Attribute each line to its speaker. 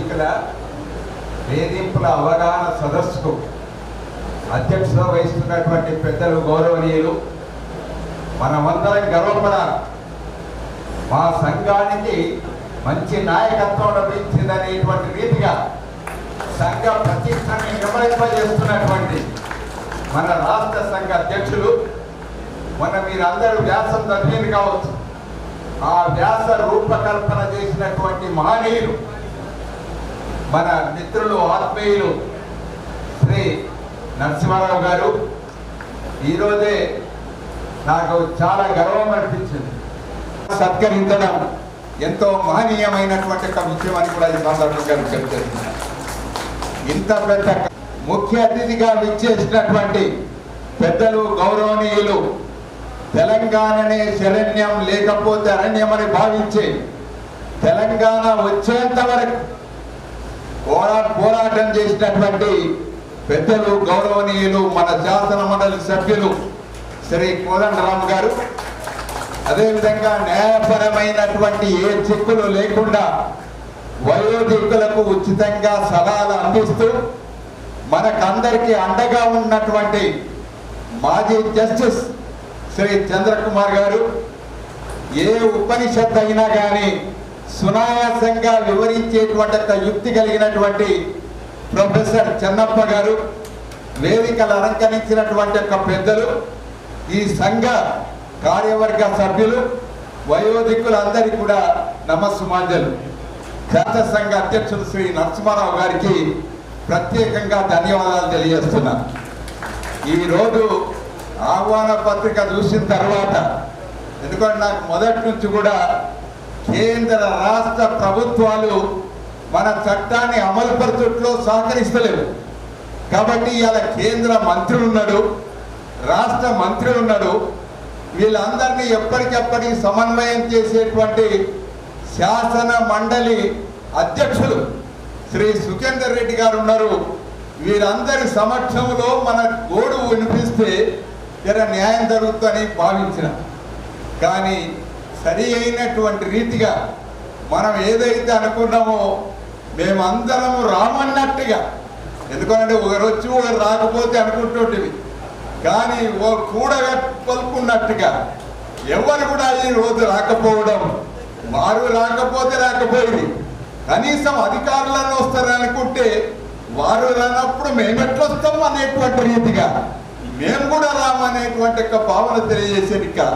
Speaker 1: ఎన్నికల వేధింపుల అవగాహన సదస్సుకు అధ్యక్షత వహిస్తున్నటువంటి పెద్దలు గౌరవనీయులు మనమందరం గర్వపడాలి. మా సంఘానికి మంచి నాయకత్వం లభించిందనేటువంటి రీతిగా సంఘ ప్రతిష్టని నిర్వహింపజేస్తున్నటువంటి మన రాష్ట్ర సంఘ అధ్యక్షులు మన మీరందరూ వ్యాసం చదివింది కావచ్చు. ఆ వ్యాస రూపకల్పన చేసినటువంటి మహనీయులు మన మిత్రులు ఆత్మీయులు శ్రీ నరసింహారావు గారు ఈరోజే నాకు చాలా గర్వం అనిపించింది. సత్కరించడం ఎంతో మహనీయమైనటువంటి ఒక విషయం అని కూడా ఈ సందర్భంగా చెప్తున్నాను ఇంత పెద్ద ముఖ్య అతిథిగా విచ్చేసినటువంటి పెద్దలు గౌరవనీయులు తెలంగాణనే శరణ్యం లేకపోతే అరణ్యమని భావించి తెలంగాణ వచ్చేంత వరకు పోరాటం చేసినటువంటి పెద్దలు గౌరవనీయులు మన శాసన మండలి సభ్యులు శ్రీ కోదండరామ్ గారు. అదేవిధంగా న్యాయపరమైనటువంటి ఏ చిక్కులు లేకుండా వయోధికులకు ఉచితంగా సలహాలు అందిస్తూ మనకందరికీ అండగా ఉన్నటువంటి మాజీ జస్టిస్ శ్రీ చంద్రకుమార్ గారు ఏ ఉపనిషత్ అయినా కానీ సునాయాసంగా వివరించేటువంటి ఒక యుక్తి కలిగినటువంటి ప్రొఫెసర్ చెన్నప్ప గారు వేదికలు అలంకరించినటువంటి ఒక పెద్దలు ఈ సంఘ కార్యవర్గ సభ్యులు వయోధికులందరికీ కూడా నమస్సుమాంజలు. శాస్త్ర సంఘ అధ్యక్షులు శ్రీ నరసింహారావు గారికి ప్రత్యేకంగా ధన్యవాదాలు తెలియజేస్తున్నాను. ఈరోజు ఆహ్వాన పత్రిక చూసిన తర్వాత ఎందుకంటే నాకు మొదటి నుంచి కూడా కేంద్ర రాష్ట్ర ప్రభుత్వాలు మన చట్టాన్ని అమలుపరచుట్లో సహకరిస్తలేవు. కాబట్టి ఇలా కేంద్ర మంత్రులు ఉన్నాడు రాష్ట్ర మంత్రులు ఉన్నాడు వీళ్ళందరినీ ఎప్పటికెప్పటికి సమన్వయం చేసేటువంటి శాసన మండలి అధ్యక్షులు శ్రీ సుఖేందర్ రెడ్డి గారు ఉన్నారు. వీరందరి సమక్షంలో మన గోడు వినిపిస్తే జర న్యాయం జరుగుతుందని భావించిన. కానీ సరి అయినటువంటి రీతిగా మనం ఏదైతే అనుకున్నామో మేమందరం రామన్నట్టుగా. ఎందుకంటే ఒకరు వచ్చి ఒకరు రాకపోతే అనుకుంటుంటివి. కానీ ఓ కూడగా పలుకున్నట్టుగా ఎవరు కూడా ఈ రోజు రాకపోవడం వారు రాకపోతే రాకపోయింది. కనీసం అధికారులను వస్తారనుకుంటే వారు రానప్పుడు మేమెట్లొస్తాం అనేటువంటి రీతిగా. మేము కూడా రామనేటువంటి యొక్క భావన తెలియజేసేది ఇక్కడ